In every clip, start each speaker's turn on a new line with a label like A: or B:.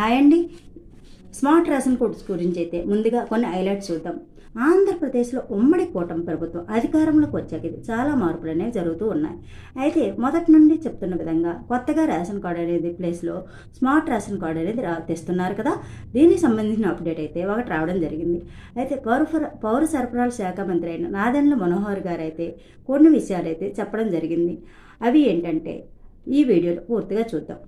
A: Hi అండి. Smart ration codes గురించి అయితే ముందుగా కొన్ని హైలైట్స్ చూద్దాం. ఆంధ్రప్రదేశ్లో ఉమ్మడి కూటమి ప్రభుత్వం అధికారంలోకి వచ్చాక ఇది చాలా మార్పులు అనేవి జరుగుతూ ఉన్నాయి. అయితే మొదటి నుండి చెప్తున్న విధంగా కొత్తగా రేషన్ కార్డు అనేది ప్లేస్లో స్మార్ట్ రేషన్ కార్డు అనేది రా తెస్తున్నారు కదా. దీనికి సంబంధించిన అప్డేట్ అయితే ఒకటి రావడం జరిగింది. అయితే పౌర పౌర సరఫరాల శాఖ మంత్రి అయిన నాదెండ్ల మనోహర్ గారు అయితే కొన్ని విషయాలు అయితే చెప్పడం జరిగింది. అవి ఏంటంటే ఈ వీడియోలో పూర్తిగా చూద్దాం.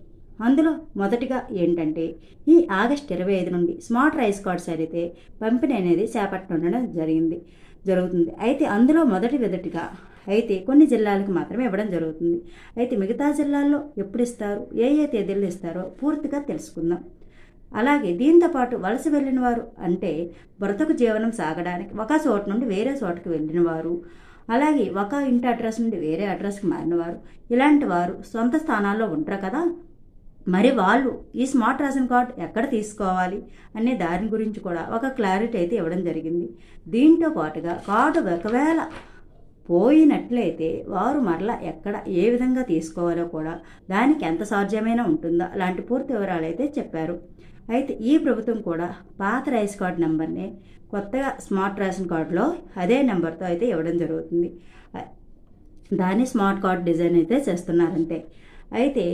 A: అందులో మొదటిగా ఏంటంటే ఈ ఆగస్ట్ ఇరవై ఐదు నుండి స్మార్ట్ రైస్ కార్డ్స్ అయితే పంపిణీ అనేది చేపట్టడం జరిగింది జరుగుతుంది. అయితే అందులో మొదటి మొదటిగా అయితే కొన్ని జిల్లాలకు మాత్రమే ఇవ్వడం జరుగుతుంది. అయితే మిగతా జిల్లాల్లో ఎప్పుడు ఇస్తారు ఏ ఏ తేదీల్లో ఇస్తారో పూర్తిగా తెలుసుకుందాం. అలాగే దీంతో పాటు వలస వెళ్ళిన వారు అంటే బ్రతకు జీవనం సాగడానికి ఒక చోట నుండి వేరే చోటకి వెళ్ళిన వారు అలాగే ఒక ఇంటి అడ్రస్ నుండి వేరే అడ్రస్కి మారిన వారు ఇలాంటి వారు సొంత స్థానాల్లో ఉంటారు కదా మరి వాళ్ళు ఈ స్మార్ట్ రేషన్ కార్డ్ ఎక్కడ తీసుకోవాలి అనే దాని గురించి కూడా ఒక క్లారిటీ అయితే ఇవ్వడం జరిగింది. దీంతో పాటుగా కార్డు ఒకవేళ పోయినట్లయితే వారు మరలా ఎక్కడ ఏ విధంగా తీసుకోవాలో కూడా దానికి ఎంత సాధ్యమైనా ఉంటుందా లాంటి పూర్తి వివరాలు అయితే చెప్పారు. అయితే ఈ ప్రభుత్వం కూడా పాత రైస్ కార్డ్ నెంబర్ని కొత్తగా స్మార్ట్ రేషన్ కార్డులో అదే నెంబర్తో అయితే ఇవ్వడం జరుగుతుంది. దాన్ని స్మార్ట్ కార్డ్ డిజైన్ అయితే చేస్తున్నారంటే. అయితే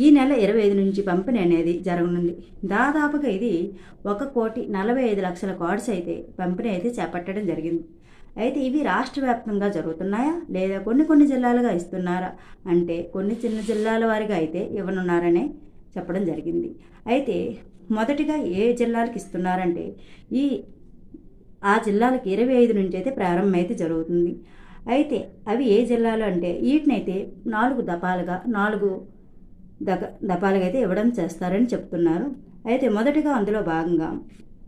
A: ఈ నెల ఇరవై ఐదు నుంచి పంపిణీ అనేది జరగనుంది. దాదాపుగా ఇది ఒక కోటి నలభై ఐదు లక్షల కార్డ్స్ అయితే పంపిణీ అయితే చేపట్టడం జరిగింది. అయితే ఇవి రాష్ట్ర వ్యాప్తంగా జరుగుతున్నాయా? లేదా కొన్ని కొన్ని జిల్లాలుగా ఇస్తున్నారా? అంటే కొన్ని చిన్న జిల్లాల వారిగా అయితే ఇవ్వనున్నారనే చెప్పడం జరిగింది. అయితే మొదటిగా ఏ జిల్లాలకు ఇస్తున్నారంటే ఈ ఆ జిల్లాలకు ఇరవై ఐదు నుంచి అయితే ప్రారంభం అయితే జరుగుతుంది. అయితే అవి ఏ జిల్లాలు అంటే వీటినైతే నాలుగు దపాలుగా నాలుగు దక దపాలుగైతే ఇవ్వడం చేస్తారని చెప్తున్నారు. అయితే మొదటిగా అందులో భాగంగా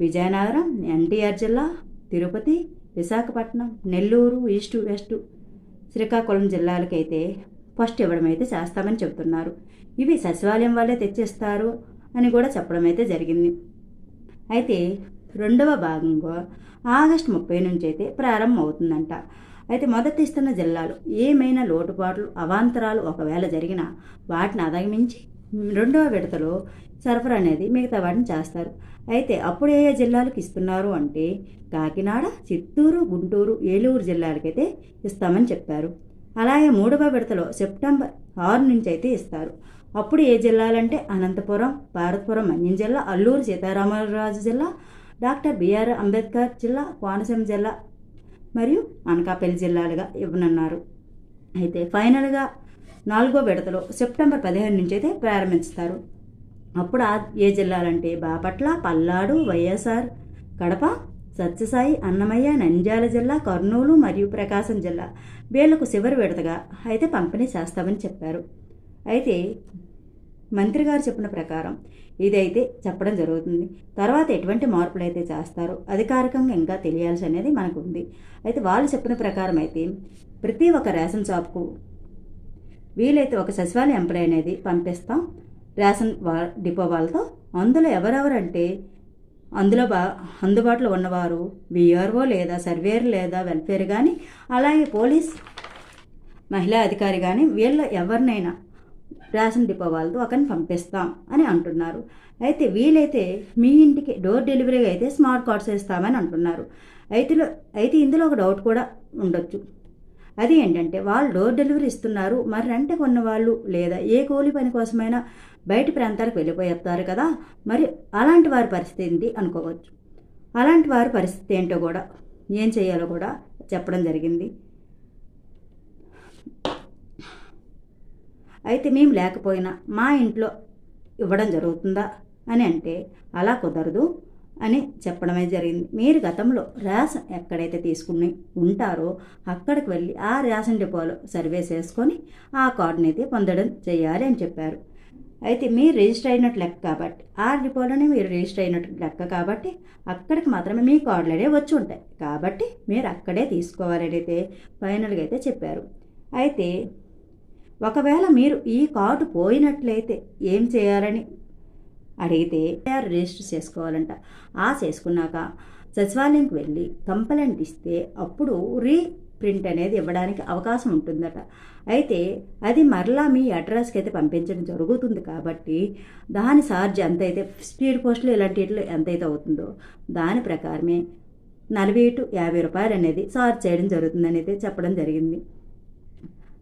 A: విజయనగరం ఎన్టీఆర్ జిల్లా తిరుపతి విశాఖపట్నం నెల్లూరు ఈస్ట్ వెస్ట్ శ్రీకాకుళం జిల్లాలకైతే ఫస్ట్ ఇవ్వడం అయితే చేస్తామని చెప్తున్నారు. ఇవి సచివాలయం వాళ్ళే తెచ్చిస్తారు అని కూడా చెప్పడం అయితే జరిగింది. అయితే రెండవ భాగంగా ఆగస్టు ముప్పై నుంచి అయితే ప్రారంభం అవుతుందంట అయితే మొదటిస్తున్న జిల్లాలు ఏమైనా లోటుపాట్లు అవాంతరాలు ఒకవేళ జరిగినా వాటిని అధిగమించి రెండవ విడతలో సరఫరా అనేది మిగతా వాటిని చేస్తారు. అయితే అప్పుడు ఏ ఏ జిల్లాలకు ఇస్తున్నారు అంటే కాకినాడ చిత్తూరు గుంటూరు ఏలూరు జిల్లాలకైతే ఇస్తామని చెప్పారు. అలాగే మూడవ విడతలో సెప్టెంబర్ ఆరు నుంచి అయితే ఇస్తారు. అప్పుడు ఏ జిల్లాలంటే అనంతపురం భారతపురం మన్యం జిల్లా అల్లూరు సీతారామరాజు జిల్లా డాక్టర్ బిఆర్ అంబేద్కర్ జిల్లా కోనసీమ జిల్లా మరియు అనకాపల్లి జిల్లాలుగా ఇవ్వనున్నారు. అయితే ఫైనల్గా నాలుగో విడతలో సెప్టెంబర్ పదిహేను నుంచి అయితే ప్రారంభిస్తారు. అప్పుడు ఆ ఏ జిల్లాలంటే బాపట్ల పల్నాడు వైఎస్ఆర్ కడప సత్యసాయి అన్నమయ్య నంద్యాల జిల్లా కర్నూలు మరియు ప్రకాశం జిల్లా వీళ్ళకు చివరి విడతగా అయితే పంపిణీ చేస్తామని చెప్పారు. అయితే మంత్రి గారు చెప్పిన ప్రకారం ఇదైతే చెప్పడం జరుగుతుంది. తర్వాత ఎటువంటి మార్పులు అయితే చేస్తారో అధికారికంగా ఇంకా తెలియాల్సి అనేది మనకు ఉంది. అయితే వాళ్ళు చెప్పిన ప్రకారం అయితే ప్రతి ఒక్క రేషన్ షాప్కు వీలైతే ఒక సచివాలయ ఎంప్లాయ్ అనేది పంపిస్తాం. రేషన్ వా డిపో వాళ్ళతో. అందులో ఎవరెవరంటే అందులో బా అందుబాటులో ఉన్నవారు విఆర్ఓ లేదా సర్వేర్ లేదా వెల్ఫేర్ కానీ అలాగే పోలీస్ మహిళా అధికారి కానీ వీళ్ళ ఎవరినైనా రేషన్ డిపో వాళ్ళతో ఒకరిని పంపిస్తాం అని అంటున్నారు. అయితే వీలైతే మీ ఇంటికి డోర్ డెలివరీగా అయితే స్మార్ట్ కార్డ్స్ ఇస్తామని అంటున్నారు. అయితే అయితే ఇందులో ఒక డౌట్ కూడా ఉండొచ్చు. అది ఏంటంటే వాళ్ళు డోర్ డెలివరీ ఇస్తున్నారు మరి రెంట్ కొన్న వాళ్ళు లేదా ఏ కూలి పని కోసమైనా బయట ప్రాంతాలకు వెళ్ళిపోయేస్తారు కదా మరి అలాంటి వారి పరిస్థితి ఏంటి అనుకోవచ్చు. అలాంటి వారి పరిస్థితి ఏంటో కూడా ఏం చేయాలో కూడా చెప్పడం జరిగింది. అయితే మేము లేకపోయినా మా ఇంట్లో ఇవ్వడం జరుగుతుందా అని అంటే అలా కుదరదు అని చెప్పడమే జరిగింది. మీరు గతంలో రేషన్ ఎక్కడైతే తీసుకుని ఉంటారో అక్కడికి వెళ్ళి ఆ రేషన్ డిపోలో సర్వే చేసుకొని ఆ కార్డుని అయితే పొందడం చేయాలి అని చెప్పారు. అయితే మీరు రిజిస్టర్ అయినట్టు లెక్క కాబట్టి ఆ డిపోలోనే మీరు రిజిస్టర్ అయినట్టు లెక్క కాబట్టి అక్కడికి మాత్రమే మీ కార్డులు వచ్చి ఉంటాయి. కాబట్టి మీరు అక్కడే తీసుకోవాలని అయితే ఫైనల్గా అయితే చెప్పారు. అయితే ఒకవేళ మీరు ఈ కార్డు పోయినట్లయితే ఏం చేయాలని అడిగితే రిజిస్టర్ చేసుకోవాలంట. ఆ చేసుకున్నాక సచివాలయంకి వెళ్ళి కంప్లైంట్ ఇస్తే అప్పుడు రీ ప్రింట్ అనేది ఇవ్వడానికి అవకాశం ఉంటుందట. అయితే అది మరలా మీ అడ్రస్కి అయితే పంపించడం జరుగుతుంది కాబట్టి దాని ఛార్జ్ ఎంతైతే స్పీడ్ పోస్టులు ఇలాంటి వీటిలో ఎంతైతే అవుతుందో దాని ప్రకారమే నలభై టు యాభై రూపాయలు అనేది ఛార్జ్ చేయడం జరుగుతుందని అయితే చెప్పడం జరిగింది.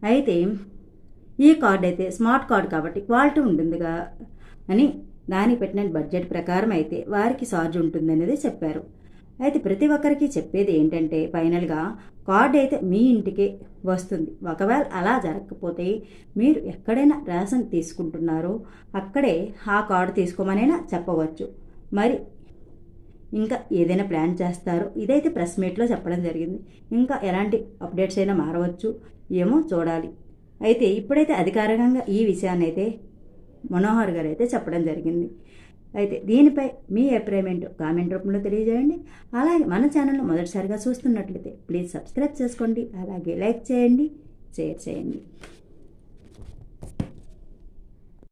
A: అయితే ఈ కార్డ్ అయితే స్మార్ట్ కార్డ్ కాబట్టి క్వాలిటీ ఉంటుందిగా అని దానికి పెట్టిన బడ్జెట్ ప్రకారం అయితే వారికి ఛార్జ్ ఉంటుందనేది చెప్పారు. అయితే ప్రతి ఒక్కరికి చెప్పేది ఏంటంటే ఫైనల్గా కార్డ్ అయితే మీ ఇంటికే వస్తుంది. ఒకవేళ అలా జరగకపోతే మీరు ఎక్కడైనా రేషన్ తీసుకుంటున్నారో అక్కడే ఆ కార్డు తీసుకోమనైనా చెప్పవచ్చు. మరి ఇంకా ఏదైనా ప్లాన్ చేస్తారు ఇదైతే ప్రెస్ మీట్లో చెప్పడం జరిగింది. ఇంకా ఎలాంటి అప్డేట్స్ అయినా మారవచ్చు. ఏమో చూడాలి. అయితే ఇప్పుడైతే అధికారికంగా ఈ విషయాన్ని అయితే మనోహర్ గారు అయితే చెప్పడం జరిగింది. అయితే దీనిపై మీ అభిప్రాయం ఏంటో కామెంట్ రూపంలో తెలియజేయండి. అలాగే మన ఛానల్ను మొదటిసారిగా చూస్తున్నట్లయితే ప్లీజ్ సబ్స్క్రైబ్ చేసుకోండి. అలాగే లైక్ చేయండి షేర్ చేయండి.